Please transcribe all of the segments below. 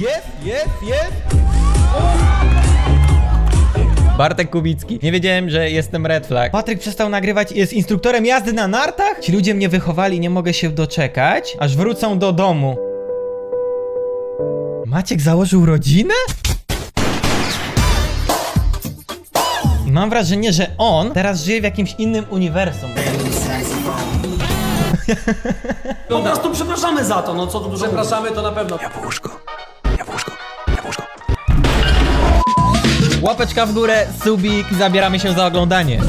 Jest, jest, jest! Bartek Kubicki. Nie wiedziałem, że jestem red flag. Patryk przestał nagrywać i jest instruktorem jazdy na nartach? Ci ludzie mnie wychowali, nie mogę się doczekać, aż wrócą do domu. Maciek założył rodzinę? I mam wrażenie, że on teraz żyje w jakimś innym uniwersum. Po prostu przepraszamy za to, no co tu dużo Przepraszamy, to na pewno. Łapeczka w górę, subik i zabieramy się za oglądanie.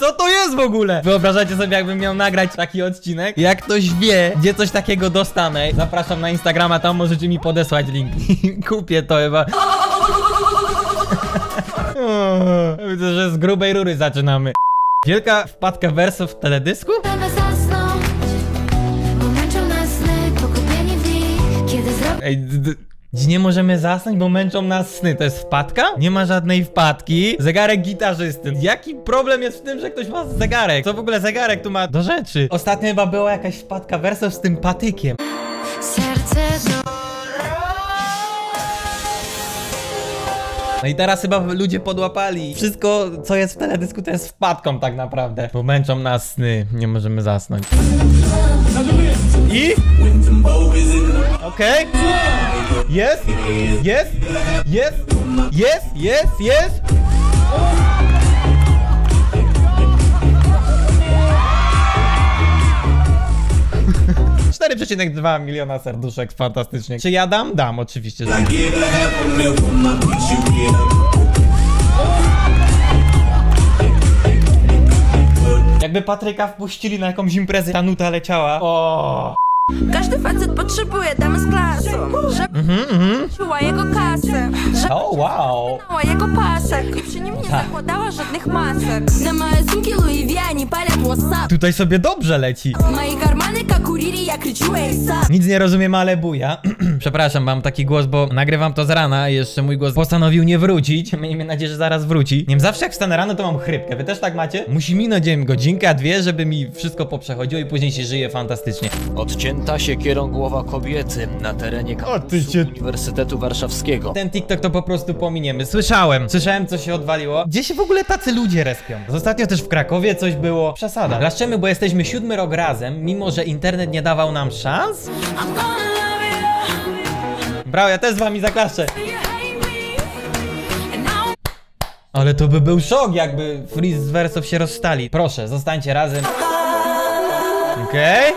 Co to jest w ogóle? Wyobrażacie sobie, jakbym miał nagrać taki odcinek? Jak ktoś wie, gdzie coś takiego dostanę, zapraszam na Instagrama, tam możecie mi podesłać link. Kupię to chyba. Widzę, że z grubej rury zaczynamy. Wielka wpadka wersów w teledysku? Ej, d- d- dziś nie możemy zasnąć, bo męczą nas sny. To jest wpadka? Nie ma żadnej wpadki. Zegarek gitarzysty. Jaki problem jest w tym, że ktoś ma zegarek? Co w ogóle zegarek tu ma do rzeczy? Ostatnio chyba była jakaś wpadka wersów z tym patykiem. serce do... No i teraz chyba ludzie podłapali. Wszystko, co jest w teledysku, to jest wpadką tak naprawdę. Bo męczą nas sny. Nie możemy zasnąć. I? Okej. Jest, jest, jest, jest, jest, jest. 4,2 miliona serduszek, fantastycznie. Czy ja dam? Dam, oczywiście. że Jakby Patryka wpuścili na jakąś imprezę, ta nuta leciała. O. Każdy facet potrzebuje damy z klasą, żeby czuła jego kasę, żeby O, wow. znała jego pasek i przy nim nie zakładała żadnych masek. На моей сумке Луи Ви они палят WhatsApp. Tutaj sobie dobrze leci. Мои карманы как у Рири, я кричу ASAP. Nic nie rozumiem, ale buja. Przepraszam, mam taki głos, bo nagrywam to z rana i jeszcze mój głos postanowił nie wrócić. Miejmy nadzieję, że zaraz wróci. Nie wiem, zawsze jak wstanę rano, to mam chrypkę. Wy też tak macie? Musi minąć, nie wiem, godzinka, dwie, żeby mi wszystko poprzechodziło i później się żyje fantastycznie. Odcięta siekierą głowa kobiety na terenie ty kampusu cię- Uniwersytetu Warszawskiego. Ten TikTok to po prostu pominiemy. Słyszałem, słyszałem co się odwaliło. Gdzie się w ogóle tacy ludzie respią? Ostatnio też w Krakowie coś było. Przesada. Laszczemy, bo jesteśmy siódmy rok razem, mimo że internet nie dawał nam szans. I'm gonna love you, Brawo, ja też z wami zaklaszczę. you hate me. And now Ale to by był szok, jakby Freeze z Versów się rozstali. Proszę, zostańcie razem. Okej?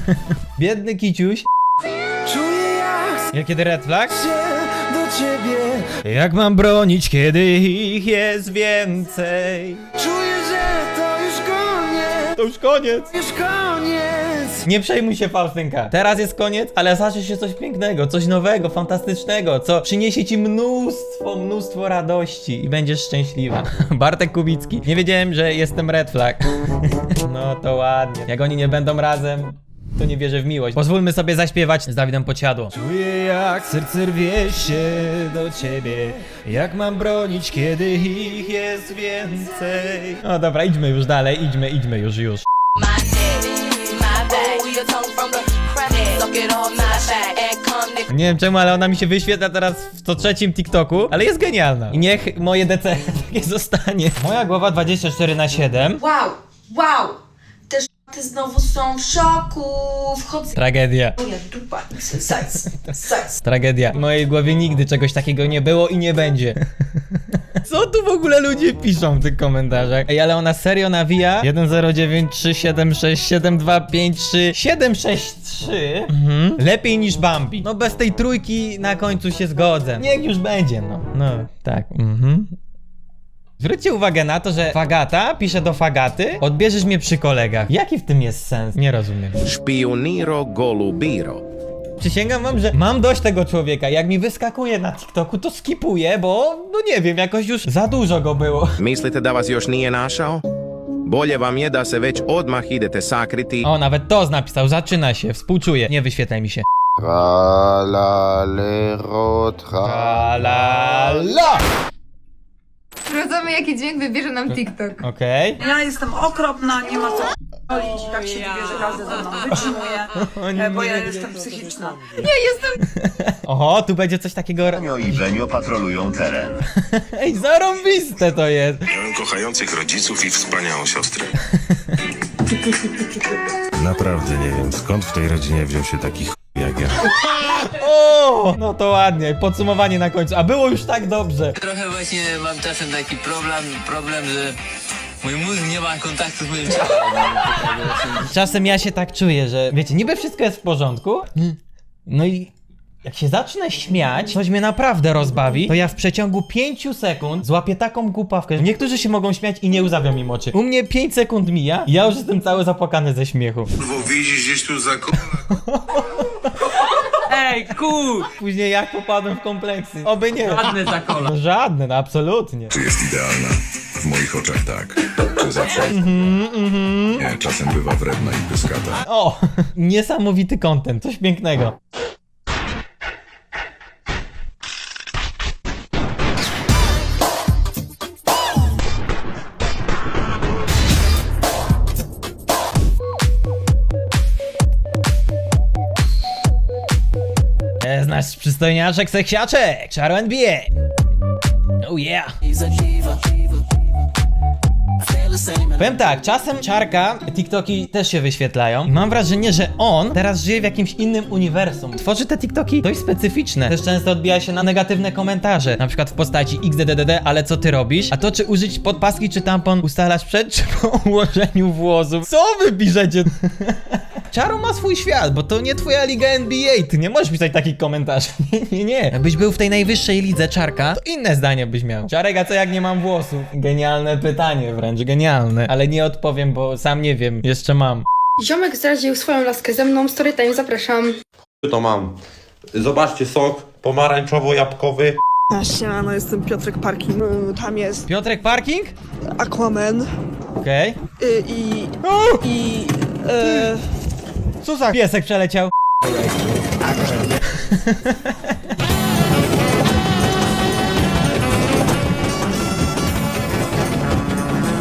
Biedny kiciuś. Jak kiedy red flag? do ciebie Jak mam bronić, kiedy ich jest więcej? Czuję, że to już koniec To już koniec. Już koniec Nie przejmuj się, Faustynka. Teraz jest koniec, ale zacznie się coś pięknego, coś nowego, fantastycznego, co przyniesie ci mnóstwo, mnóstwo radości i będziesz szczęśliwa. Bartek Kubicki. Nie wiedziałem, że jestem red flag. No to ładnie. Jak oni nie będą razem, to nie wierzę w miłość. Pozwólmy sobie zaśpiewać z Dawidem Pociadło. Czuję jak serce rwie się do ciebie, jak mam bronić, kiedy ich jest więcej. No dobra, idźmy już dalej, idźmy, idźmy już, już. my dick, my bag. We a tongue from the crack. Suck it on my back and come nigga. Nie wiem czemu, ale ona mi się wyświetla teraz w co trzecim TikToku, ale jest genialna. I niech moje DC takie zostanie. Moja głowa 24 na 7. Wow, wow! Ty znowu są w szoku. Wchodzę. Tragedia. Moja dupa. Seks. Seks. Tragedia. W mojej głowie nigdy czegoś takiego nie było i nie będzie. Co tu w ogóle ludzie piszą w tych komentarzach? Ej, ale ona serio nawija 1093767253763 mhm. Lepiej niż Bambi. No bez tej trójki na końcu się zgodzę. Niech już będzie, no. No, tak. Mhm. Zwróćcie uwagę na to, że Fagata pisze do Fagaty, odbierzesz mnie przy kolegach. Jaki w tym jest sens? Nie rozumiem. Špioniro golubiro. Przysięgam wam, że mam dość tego człowieka. Jak mi wyskakuje na TikToku, to skipuję, bo no nie wiem, jakoś już za dużo go było. Mislite da vas još nije našao? Bolje vam je da se već odmah idete sakriti O, nawet to napisał, zaczyna się, współczuję. Nie wyświetlaj mi się. Tralalero, tra... Tralala! Sprawdzamy jaki dźwięk wybierze nam TikTok. Okej. Ja jestem okropna, nie ma co p***lić, tak się dziwię, że każdy ze mną wytrzymuje, e, bo ja jestem psychiczna. Oho, tu będzie coś takiego... Benio i Benio patrolują teren. Ej, zarąbiste to jest! Miałem kochających rodziców i wspaniałą siostrę. Naprawdę nie wiem, skąd w tej rodzinie wziął się taki ch... ja. O, no to ładnie, podsumowanie na końcu. A było już tak dobrze. Trochę właśnie mam czasem taki problem, problem, że mój mózg nie ma kontaktu z moim ciałem. Czasem ja się tak czuję, że wiecie, niby wszystko jest w porządku. No i jak się zacznę śmiać, coś mnie naprawdę rozbawi, to ja w przeciągu 5 sekund złapię taką głupawkę, że niektórzy się mogą śmiać i nie łzawią im oczy. U mnie 5 sekund mija i ja już jestem cały zapłakany ze śmiechu. Bo widzisz gdzieś tu za Ej, kur! Później jak popadłem w kompleksy. Oby nie. Żadne za kola. No żadne, no absolutnie. Czy jest idealna? W moich oczach tak. Czy zawsze? Nie, czasem bywa wredna i pyskata. O, niesamowity content, coś pięknego. Przystojniaczek, seksiaczek, Czaro NBA. Oh yeah. Powiem tak, czasem czarka, TikToki też się wyświetlają. I mam wrażenie, że on teraz żyje w jakimś innym uniwersum. Tworzy te TikToki dość specyficzne. Też często odbija się na negatywne komentarze. Na przykład w postaci XDDD, ale co ty robisz? A to czy użyć podpaski czy tampon ustalasz przed czy po ułożeniu włosów? Co wy piszecie? Czaro ma swój świat, bo to nie twoja liga NBA, ty nie możesz pisać takich komentarzy. Nie, nie, nie. Jakbyś był w tej najwyższej lidze czarka, to inne zdanie byś miał. Czarek, a co jak nie mam włosów? Genialne pytanie, wręcz genialne. Ale nie odpowiem, bo sam nie wiem, jeszcze mam. Ziomek zdradził swoją laskę ze mną, storytime zapraszam. To mam. Zobaczcie, sok pomarańczowo-jabłkowy. Siemano, jestem Piotrek Parkin. Tam jest Piotrek Parking? Aquaman Okej. i... O! i... Co za piesek przeleciał?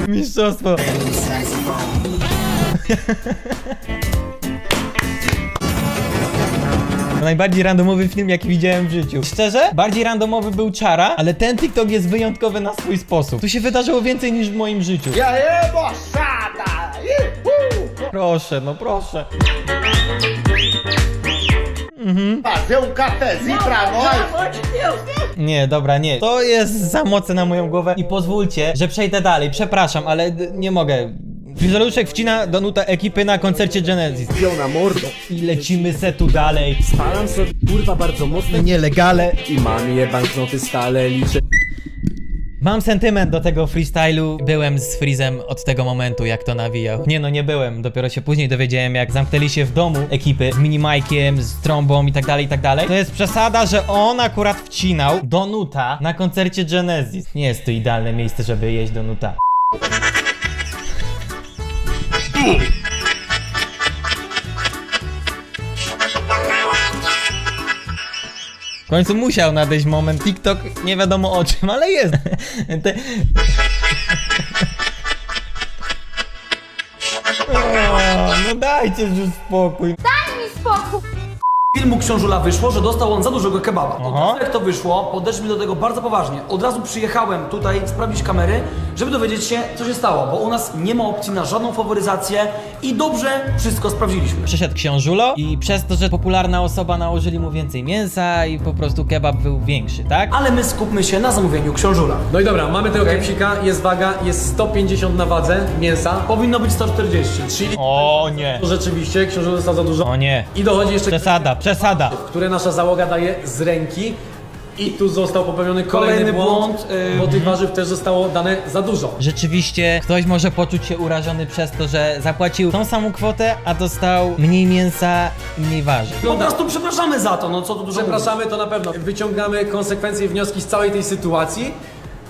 Mistrzostwo. Najbardziej randomowy film, jaki widziałem w życiu. Szczerze, bardziej randomowy był Czara, ale ten TikTok jest wyjątkowy na swój sposób. Tu się wydarzyło więcej niż w moim życiu. Ja Proszę, no proszę. Nie, dobra, nie. To jest za mocne na moją głowę i pozwólcie, że przejdę dalej. Przepraszam, ale d- nie mogę. Fizeluszek wcina do nuta ekipy na koncercie Genesis. na mordo. I lecimy se tu dalej. Spalam sobie kurwa bardzo mocno Nielegale. i mam je banknoty stale liczę. Mam sentyment do tego freestylu. Byłem z Freezem od tego momentu, jak to nawijał. Nie no, nie byłem. Dopiero się później dowiedziałem, jak zamknęli się w domu ekipy z minimajkiem, z trąbą i tak dalej, i tak dalej. To jest przesada, że on akurat wcinał do nuta na koncercie Genesis. Nie jest to idealne miejsce, żeby jeść do nuta. Końcu musiał nadejść moment. TikTok nie wiadomo o czym, ale jest. Te... O, no dajcie już spokój. Filmu Książula wyszło, że dostał on za dużego kebaba. Od Aha. razu jak to wyszło, podeszli do tego bardzo poważnie. Od razu przyjechałem tutaj sprawdzić kamery, żeby dowiedzieć się, co się stało, bo u nas nie ma opcji na żadną faworyzację i dobrze wszystko sprawdziliśmy. Przyszedł książulo i przez to, że popularna osoba nałożyli mu więcej mięsa i po prostu kebab był większy, tak? Ale my skupmy się na zamówieniu Książula. No i dobra, mamy tego kepsika, jest waga, jest 150 na wadze mięsa. Powinno być 140. Czyli O nie, rzeczywiście książę dostał za dużo. o nie. I dochodzi jeszcze Przesada, przesada. Które nasza załoga daje z ręki. I tu został popełniony kolejny, Kolejny błąd, błąd, yy, bo tych warzyw też zostało dane za dużo. Rzeczywiście ktoś może poczuć się urażony przez to, że zapłacił tą samą kwotę, a dostał mniej mięsa i mniej warzyw. Po prostu przepraszamy za to, no co tu dużo mówić. Przepraszamy, to na pewno. Wyciągamy konsekwencje i wnioski z całej tej sytuacji.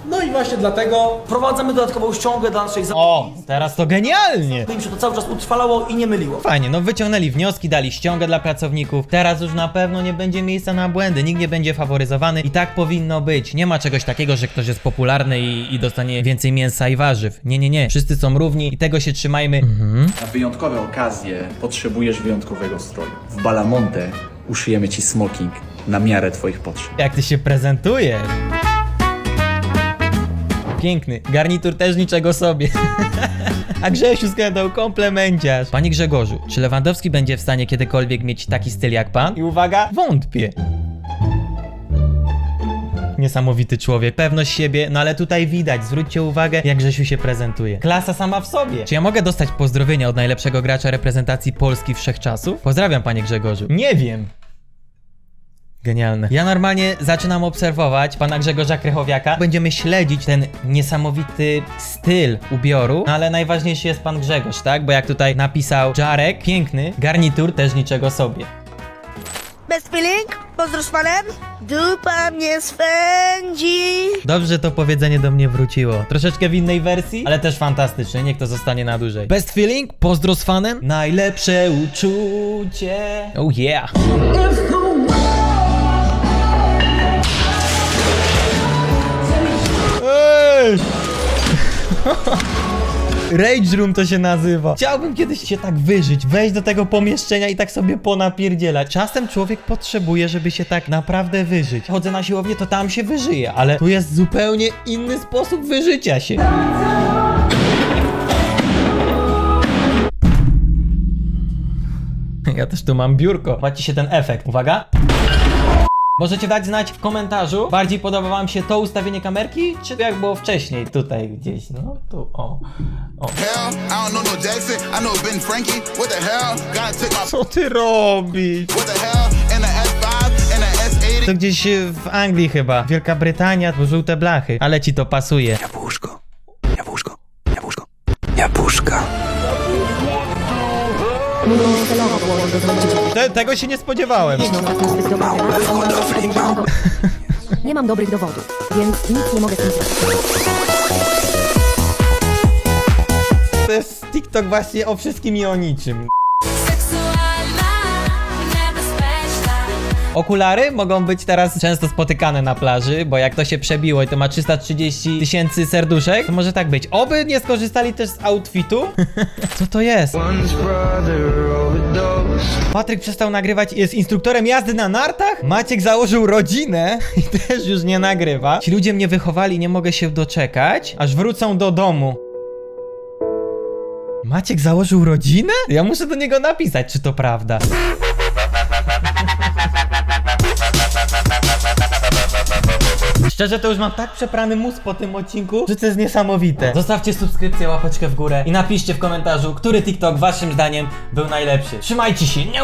No i właśnie dlatego Wprowadzamy dodatkową ściągę dla naszej zabawy. O, teraz to genialnie! By im się to cały czas utrwalało i nie myliło. Fajnie, no wyciągnęli wnioski, dali ściągę dla pracowników. Teraz już na pewno nie będzie miejsca na błędy, nikt nie będzie faworyzowany i tak powinno być. Nie ma czegoś takiego, że ktoś jest popularny i, i dostanie więcej mięsa i warzyw. Nie, nie, nie. Wszyscy są równi i tego się trzymajmy. Na wyjątkowe okazje potrzebujesz wyjątkowego stroju. W Balamonte uszyjemy ci smoking na miarę twoich potrzeb. Jak ty się prezentujesz? Piękny. Garnitur też niczego sobie. A Grzesiu składał komplemenciarz. Panie Grzegorzu, czy Lewandowski będzie w stanie kiedykolwiek mieć taki styl jak pan? I uwaga, wątpię. Niesamowity człowiek, pewność siebie, no ale tutaj widać, zwróćcie uwagę, jak Grzesiu się prezentuje. Klasa sama w sobie. Czy ja mogę dostać pozdrowienia od najlepszego gracza reprezentacji Polski wszechczasów? Pozdrawiam, panie Grzegorzu. Nie wiem. Genialne. Ja normalnie zaczynam obserwować pana Grzegorza Krychowiaka. Będziemy śledzić ten niesamowity styl ubioru, no ale najważniejszy jest pan Grzegorz, tak? Bo jak tutaj napisał Jarek, piękny, garnitur też niczego sobie. Bez feeling? Z panem? Dupa mnie swędzi. Dobrze to powiedzenie do mnie wróciło. Troszeczkę w innej wersji, ale też fantastycznie. Niech to zostanie na dłużej. Best feeling? Pozdro z fanem? Najlepsze uczucie. Oh yeah. Rage Room to się nazywa. Chciałbym kiedyś się tak wyżyć, wejść do tego pomieszczenia i tak sobie ponapierdzielać. Czasem człowiek potrzebuje, żeby się tak naprawdę wyżyć. Chodzę na siłownię, to tam się wyżyje, ale tu jest zupełnie inny sposób wyżycia się. Ja też tu mam biurko. Płaci się ten efekt. Uwaga. Możecie dać znać w komentarzu, bardziej podoba wam się to ustawienie kamerki, czy jak było wcześniej, tutaj gdzieś, no tu, o, o. Hell, I don't know no Jackson, I know Ben Frankie. What the hell? Gotta take my Co ty robisz? what the hell? And the S5 and the S80. To gdzieś e, w Anglii chyba, Wielka Brytania, to żółte blachy, ale ci to pasuje. Jabłuszko, jabłuszko, jabłuszko, jabłuszka. Te, tego się nie spodziewałem. Nie mam dobrych dowodów, więc nic nie mogę z tym zrobić. To jest TikTok właśnie o wszystkim i o niczym. Okulary mogą być teraz często spotykane na plaży, bo jak to się przebiło i to ma 330 tysięcy serduszek, to może tak być. Oby nie skorzystali też z outfitu. Co to jest? Patryk przestał nagrywać i jest instruktorem jazdy na nartach? Maciek założył rodzinę i też już nie nagrywa. Ci ludzie mnie wychowali, nie mogę się doczekać, aż wrócą do domu. Maciek założył rodzinę? Ja muszę do niego napisać, czy to prawda. Szczerze to już mam tak przeprany mózg po tym odcinku, że to jest niesamowite. Zostawcie subskrypcję, łapeczkę w górę i napiszcie w komentarzu, który TikTok waszym zdaniem był najlepszy. Trzymajcie się, nie!